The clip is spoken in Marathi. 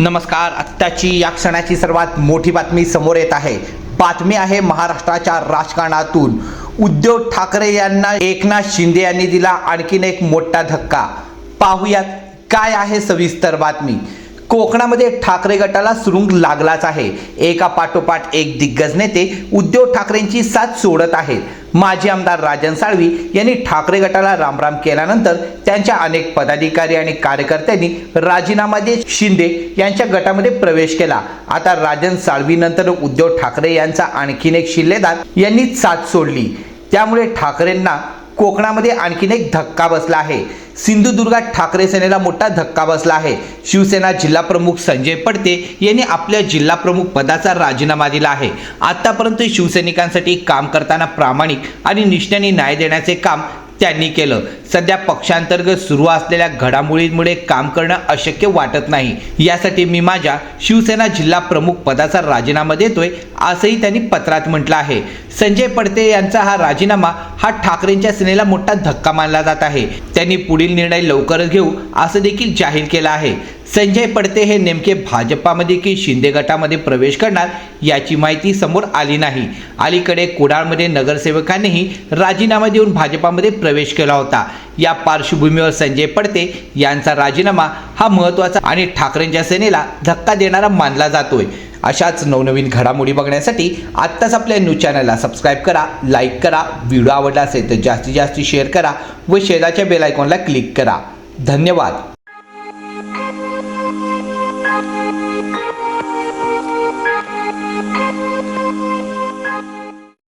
नमस्कार. आत्ताची या क्षणाची सर्वात मोठी बातमी समोर येत आहे. बातमी आहे महाराष्ट्राच्या राजकारणातून. उद्धव ठाकरे यांना एकनाथ शिंदे यांनी दिला आणखीन एक मोठा धक्का. पाहूयात काय आहे सविस्तर बातमी. कोकणामध्ये ठाकरे गटाला सुरुंग लागलाच आहे. एका पाठोपाठ एक दिग्गज नेते उद्धव ठाकरेंची साथ सोडत आहेत. माजी आमदार राजन साळवी यांनी ठाकरे गटाला रामराम केल्यानंतर त्यांच्या अनेक पदाधिकारी आणि कार्यकर्त्यांनी राजीनामा देत शिंदे यांच्या गटामध्ये प्रवेश केला. आता राजन साळवीनंतर उद्धव ठाकरे यांचा आणखीन एक शिल्लेदार यांनी साथ सोडली. त्यामुळे ठाकरेंना कोकणामध्ये आणखीन एक धक्का बसला आहे. सिंधुदुर्गात ठाकरे सेनेला मोठा धक्का बसला आहे. शिवसेना जिल्हा प्रमुख संजय पडते यांनी आपल्या जिल्हा प्रमुख पदाचा राजीनामा दिला आहे. आतापर्यंत शिवसैनिकांसाठी काम करताना प्रामाणिक आणि निष्ठेने न्याय देण्याचे काम त्यांनी केलं. सध्या पक्षांतर्गत सुरू असलेल्या घडामोडींमुळे काम करणं अशक्य वाटत नाही. यासाठी मी माझ्या शिवसेना जिल्हा प्रमुख पदाचा राजीनामा देतोय असंही त्यांनी पत्रात म्हटलं आहे. संजय पडते यांचा हा राजीनामा हा ठाकरेंच्या सेनेला मोठा धक्का मानला जात आहे. त्यांनी पुढील निर्णय लवकरच घेऊ असं देखील जाहीर केलं आहे. संजय पडते हे नेमके भाजपामध्ये की शिंदे गटामध्ये प्रवेश करणार याची माहिती समोर आली नाही. अलीकडे कुडाळमध्ये नगरसेवकांनीही राजीनामा देऊन भाजपामध्ये प्रवेश केला होता. या पार्श्वभूमीवर संजय पडते यांचा राजीनामा हा महत्त्वाचा आणि ठाकरेंच्या सेनेला धक्का देणारा मानला जातोय. अशाच नवनवीन घडामोडी बघण्यासाठी आत्ताच आपल्या न्यूज चॅनलला सबस्क्राईब करा लाईक करा व्हिडिओ आवडला असेल तर जास्तीत जास्त शेअर करा व शेजारच्या बेल आयकॉनला क्लिक करा. धन्यवाद.